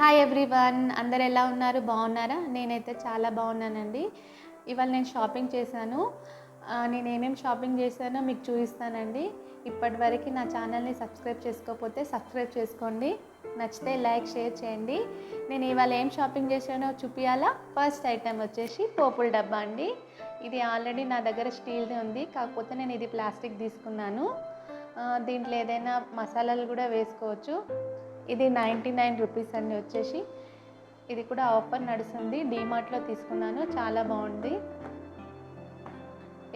Hi everyone అందరు ఎలా ఉన్నారు? బాగున్నారా? నేనైతే చాలా బాగున్నానండి. ఇవాళ నేను షాపింగ్ చేశాను. నేను ఏమేమి షాపింగ్ చేశానో మీకు చూపిస్తానండి. ఇప్పటివరకు నా ఛానల్ని సబ్స్క్రైబ్ చేసుకోకపోతే సబ్స్క్రైబ్ చేసుకోండి. నచ్చితే లైక్ షేర్ చేయండి. నేను ఇవాళ ఏం షాపింగ్ చేశానో చూపించాలా ఫస్ట్ ఐటెం వచ్చేసి పోపుల డబ్బా అండి. ఇది ఆల్రెడీ నా దగ్గర స్టీల్ది ఉంది. కాకపోతే నేను ఇది ప్లాస్టిక్ తీసుకున్నాను. దీంట్లో ఏదైనా మసాలాలు కూడా వేసుకోవచ్చు. ఇది నైంటీ నైన్ రూపీస్ అండి వచ్చేసి. ఇది కూడా ఆఫర్ నడుస్తుంది. డీమార్ట్లో తీసుకున్నాను. చాలా బాగుంది.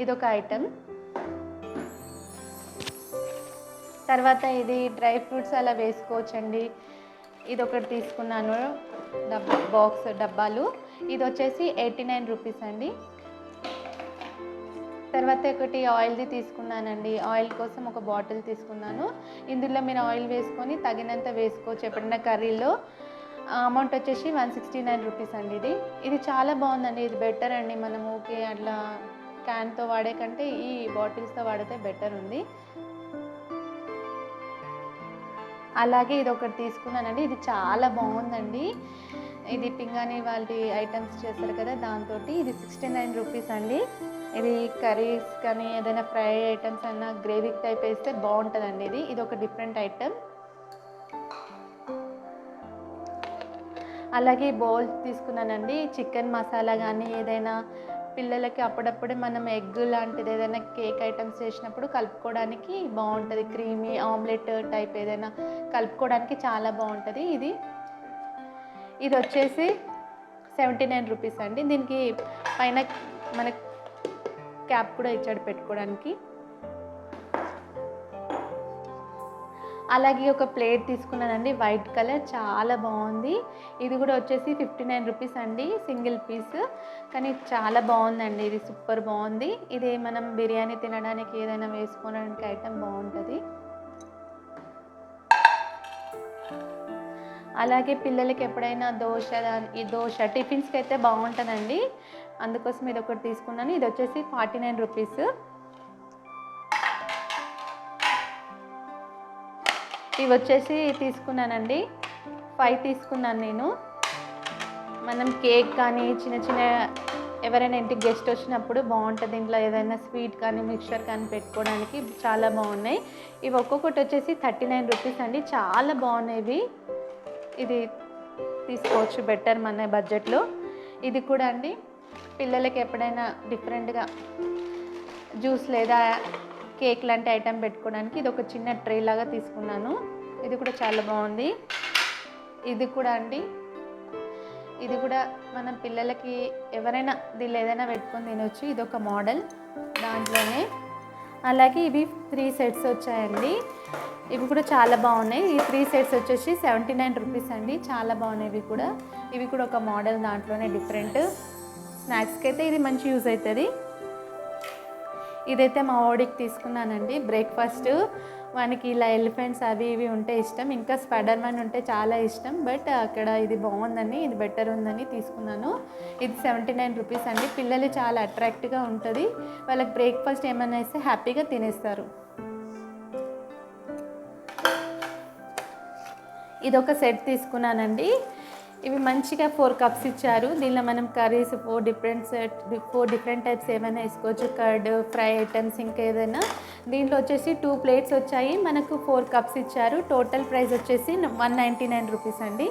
ఇది ఒక ఐటెం. తర్వాత ఇది డ్రై ఫ్రూట్స్ అలా వేసుకోవచ్చండి. ఇది ఒకటి తీసుకున్నాను. డబ్బా బాక్స్ డబ్బాలు. ఇది వచ్చేసి ఎయిటీ నైన్ రూపీస్ అండి. తర్వాత ఒకటి ఆయిల్ది తీసుకున్నానండి. ఆయిల్ కోసం ఒక బాటిల్ తీసుకున్నాను. ఇందులో మీరు ఆయిల్ వేసుకొని తగినంత వేసుకోవచ్చు ఎప్పుడైనా కర్రీలో. అమౌంట్ వచ్చేసి వన్ సిక్స్టీ నైన్ రూపీస్ అండి ఇది. ఇది చాలా బాగుందండి. ఇది బెటర్ అండి. మనం ఓకే అట్లా క్యాన్తో వాడే కంటే ఈ బాటిల్స్తో వాడితే బెటర్ ఉంది. అలాగే ఇది ఒకటి తీసుకున్నానండి. ఇది చాలా బాగుందండి. ఇది పింగాణి వాళ్ళ ఐటమ్స్ చేస్తారు కదా దాంతో ఇది సిక్స్టీ నైన్ రూపీస్ అండి. ఇది కర్రీస్ కానీ ఏదైనా ఫ్రై ఐటమ్స్ అయినా గ్రేవీ టైప్ వేస్తే బాగుంటుందండి ఇది. ఇది ఒక డిఫరెంట్ ఐటమ్. అలాగే బౌల్ తీసుకున్నానండి. చికెన్ మసాలా కానీ ఏదైనా పిల్లలకి అప్పుడప్పుడే మనం ఎగ్ లాంటిది ఏదైనా కేక్ ఐటమ్స్ చేసినప్పుడు కలుపుకోవడానికి బాగుంటుంది. క్రీమీ ఆమ్లెట్ టైప్ ఏదైనా కలుపుకోవడానికి చాలా బాగుంటుంది ఇది. ఇది వచ్చేసి సెవెంటీ నైన్ రూపీస్ అండి. దీనికి పైన మన క్యాప్ కూడా ఇచ్చాడు పెట్టుకోవడానికి. అలాగే ఒక ప్లేట్ తీసుకున్నానండి వైట్ కలర్ చాలా బాగుంది. ఇది కూడా వచ్చేసి ఫిఫ్టీ నైన్ రూపీస్ అండి సింగిల్ పీస్. కానీ చాలా బాగుందండి ఇది సూపర్ బాగుంది. ఇది మనం బిర్యానీ తినడానికి ఏదైనా వేసుకోవడానికి ఐటెం బాగుంటుంది. అలాగే పిల్లలకి ఎప్పుడైనా దోశ ఈ దోశ టిఫిన్స్కి అయితే బాగుంటుందండి. అందుకోసం ఇది ఒకటి తీసుకున్నాను. ఇది వచ్చేసి ఫార్టీ నైన్ రూపీస్. ఇవి వచ్చేసి తీసుకున్నానండి. ఫైవ్ తీసుకున్నాను నేను. మనం కేక్ కానీ చిన్న చిన్న ఎవరైనా ఇంటికి గెస్ట్ వచ్చినప్పుడు బాగుంటుంది. ఇంట్లో ఏదైనా స్వీట్ కానీ మిక్చర్ కానీ పెట్టుకోవడానికి చాలా బాగున్నాయి. ఇవి ఒక్కొక్కటి వచ్చేసి థర్టీ నైన్ రూపీస్ అండి. చాలా బాగున్నాయి ఇది తీసుకోవచ్చు బెటర్ మన బడ్జెట్లో. ఇది కూడా అండి. పిల్లలకి ఎప్పుడైనా డిఫరెంట్గా జ్యూస్ లేదా కేక్ లాంటి ఐటెం పెట్టుకోవడానికి ఇది ఒక చిన్న ట్రే లాగా తీసుకున్నాను. ఇది కూడా చాలా బాగుంది. ఇది కూడా అండి. ఇది కూడా మనం పిల్లలకి ఎవరైనా దీనిలో ఏదైనా పెట్టుకొని తినొచ్చు. ఇది ఒక మోడల్ దాంట్లోనే. అలాగే ఇవి త్రీ సెట్స్ వచ్చాయండి. ఇవి కూడా చాలా బాగున్నాయి. ఈ త్రీ సెట్స్ వచ్చేసి సెవెంటీ నైన్ రూపీస్ అండి. చాలా బాగున్నాయి ఇవి కూడా. ఇవి కూడా ఒక మోడల్ దాంట్లోనే డిఫరెంట్ స్నాక్స్కి అయితే ఇది మంచి యూజ్ అవుతుంది ఇదైతే మా ఓడికి తీసుకున్నానండి బ్రేక్ఫాస్ట్. వానికి ఇలా ఎలిఫెంట్స్ అవి ఇవి ఉంటే ఇష్టం. ఇంకా స్పైడర్ మ్యాన్ ఉంటే చాలా ఇష్టం. బట్ అక్కడ ఇది బాగుందని ఇది బెటర్ ఉందని తీసుకున్నాను. ఇది సెవెంటీ నైన్ రూపీస్ అండి. పిల్లలు చాలా అట్రాక్ట్గా ఉంటుంది. వాళ్ళకి బ్రేక్ఫాస్ట్ ఏమైనా ఇస్తే హ్యాపీగా తినేస్తారు. ఇది ఒక సెట్ తీసుకున్నానండి. ఇవి మంచిగా ఫోర్ కప్స్ ఇచ్చారు. దీనిలో మనం curries four different set four different types ఏమైనా వేసుకోవచ్చు. కర్డ్ ఫ్రై ఐటమ్స్ ఇంకా ఏదైనా దీంట్లో వచ్చేసి టూ ప్లేట్స్ వచ్చాయి. మనకు ఫోర్ కప్స్ ఇచ్చారు. టోటల్ ప్రైస్ వచ్చేసి వన్ నైంటీ నైన్ రూపీస్ అండి.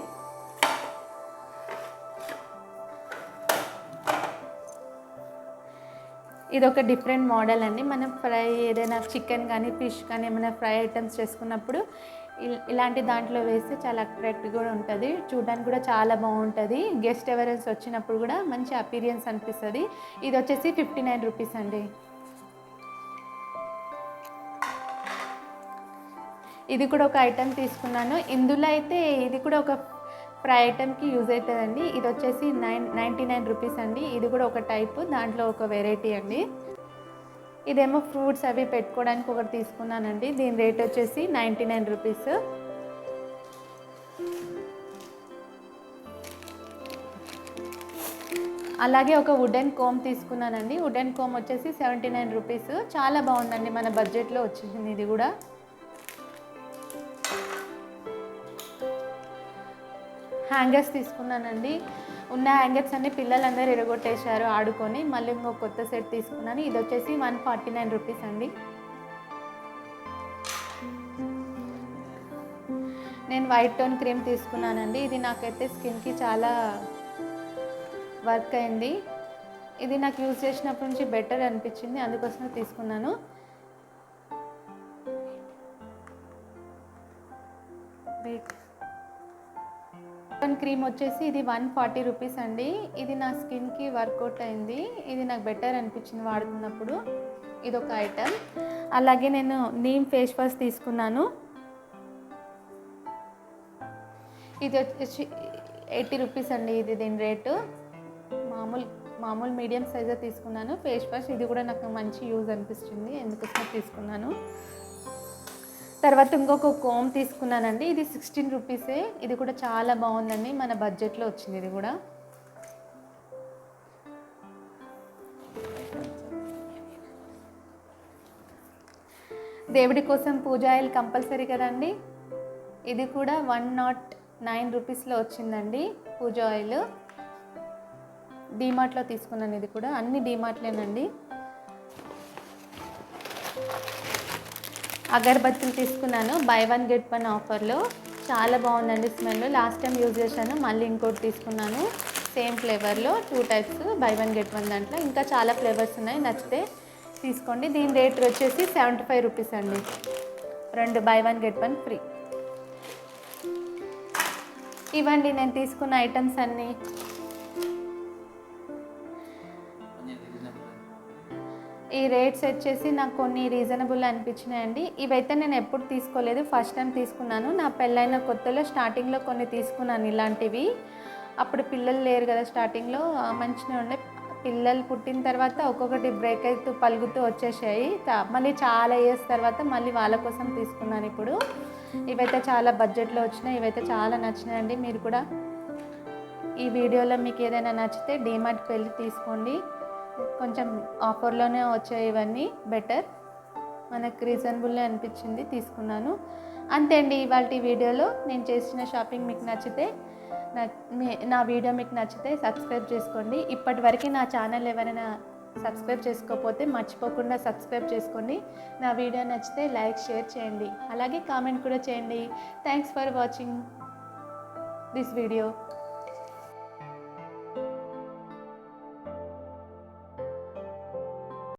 ఇది ఒక డిఫరెంట్ మోడల్ అండి. మనం ఫ్రై ఏదైనా చికెన్ కానీ ఫిష్ కానీ ఏమైనా ఫ్రై ఐటమ్స్ చేసుకున్నప్పుడు ఇల్- ఇలాంటి దాంట్లో వేస్తే చాలా అట్రాక్ట్ కూడా ఉంటుంది. చూడడానికి కూడా చాలా బాగుంటుంది. గెస్ట్ ఎవరెన్స్ వచ్చినప్పుడు కూడా మంచి అపీరియన్స్ అనిపిస్తుంది. ఇది వచ్చేసి ఫిఫ్టీ నైన్ రూపీస్ అండి. ఇది కూడా ఒక ఐటెం తీసుకున్నాను. ఇందులో అయితే ఇది కూడా ఒక ఫ్రై ఐటెంకి యూజ్ అవుతుందండి. ఇది వచ్చేసి నైన్ నైంటీ నైన్ రూపీస్ అండి. ఇది కూడా ఒక టైప్ దాంట్లో ఒక వెరైటీ అండి. ఇదేమో ఫ్రూట్స్ అవి పెట్టుకోవడానికి ఒకటి తీసుకున్నానండి. దీని రేట్ వచ్చేసి నైంటీ నైన్ రూపీస్. అలాగే ఒక వుడెన్ కోమ్ తీసుకున్నానండి. వుడెన్ కోమ్ వచ్చేసి సెవెంటీ నైన్ రూపీస్. చాలా బాగుందండి మన బడ్జెట్లో వచ్చేసింది ఇది కూడా. హ్యాంగర్స్ తీసుకున్నానండి. ఉన్న హ్యాంగర్స్ అన్ని పిల్లలందరూ ఎరగొట్టేశారు ఆడుకొని. మళ్ళీ ఇంకో కొత్త సెట్ తీసుకున్నాను. ఇది వచ్చేసి వన్ ఫార్టీ నైన్ రూపీస్ అండి. నేను వైట్ టోన్ క్రీమ్ తీసుకున్నానండి. ఇది నాకైతే స్కిన్కి చాలా వర్క్ అయింది. ఇది నాకు యూజ్ చేసినప్పటి నుంచి బెటర్ అనిపించింది. అందుకోసమే తీసుకున్నాను. వెయిట్ టోన్ క్రీమ్ వచ్చేసి ఇది వన్ ఫార్టీ రూపీస్ అండి. ఇది నా స్కిన్కి వర్కౌట్ అయింది. ఇది నాకు బెటర్ అనిపించింది వాడుతున్నప్పుడు. ఇది ఒక ఐటమ్. అలాగే నేను నీమ్ ఫేస్ వాష్ తీసుకున్నాను. ఇది వచ్చేసి ఎయిటీ రూపీస్ అండి ఇది దీని రేటు. మామూలు మామూలు మీడియం సైజే తీసుకున్నాను. ఫేస్ వాష్ ఇది కూడా నాకు మంచి యూజ్ అనిపిస్తుంది. ఎందుకోసం తీసుకున్నాను. తర్వాత ఇంకొక కోమ్ తీసుకున్నానండి. ఇది సిక్స్టీన్ రూపీసే ఇది కూడా చాలా బాగుందండి. మన బడ్జెట్లో వచ్చింది ఇది కూడా. దేవుడి కోసం పూజ ఆయిల్ కంపల్సరీ కదండి. ఇది కూడా వన్ నాట్ నైన్ రూపీస్లో వచ్చిందండి పూజ ఆయిల్. డీమార్ట్లో తీసుకున్నాను ఇది కూడా. అన్ని డీమార్ట్లేనండి అగరబత్తులు తీసుకున్నాను. బై వన్ గెట్ వన్ ఆఫర్లో చాలా బాగుందండి స్మెల్. లాస్ట్ టైం యూజ్ చేశాను మళ్ళీ ఇంకోటి తీసుకున్నాను. Same ఫ్లేవర్లో two types buy one get one దాంట్లో. ఇంకా చాలా ఫ్లేవర్స్ ఉన్నాయి నచ్చితే తీసుకోండి. దీని రేట్ వచ్చేసి సెవెంటీ ఫైవ్ రూపీస్ అండి. రెండు buy one get one free ఇవ్వండి నేను తీసుకున్న ఐటమ్స్ అన్నీ. ఈ రేట్స్ వచ్చేసి నాకు కొన్ని రీజనబుల్ అనిపించినాయండి. ఇవైతే నేను ఎప్పుడు తీసుకోలేదు. ఫస్ట్ టైం తీసుకున్నాను. నా పెళ్ళైన కొత్తలో స్టార్టింగ్లో కొన్ని తీసుకున్నాను ఇలాంటివి. అప్పుడు పిల్లలు లేరు కదా స్టార్టింగ్లో మంచిగా ఉండే. పిల్లలు పుట్టిన తర్వాత ఒక్కొక్కటి బ్రేక్ అవుతూ పలుగుతూ వచ్చేసాయి. మళ్ళీ చాలా ఇయర్స్ తర్వాత మళ్ళీ వాళ్ళ కోసం తీసుకున్నాను ఇప్పుడు. ఇవైతే చాలా బడ్జెట్లో వచ్చినాయి. ఇవైతే చాలా నచ్చినాయండి. మీరు కూడా ఈ వీడియోలో మీకు ఏదైనా నచ్చితే డీమార్ట్కి వెళ్ళి తీసుకోండి. కొంచెం ఆఫర్లోనే వచ్చాయి ఇవన్నీ బెటర్. మనకు రీజనబుల్లే అనిపించింది తీసుకున్నాను. అంతే అండి ఇవాళ వీడియోలో నేను చేసిన షాపింగ్ మీకు నచ్చితే నా మీ- నా వీడియో మీకు నచ్చితే సబ్స్క్రైబ్ చేసుకోండి. ఇప్పటి వరకు నా ఛానల్ ఎవరైనా సబ్స్క్రైబ్ చేసుకోకపోతే మర్చిపోకుండా సబ్స్క్రైబ్ చేసుకోండి నా వీడియో నచ్చితే లైక్ షేర్ చేయండి. అలాగే కామెంట్ కూడా చేయండి. Thanks for watching this video.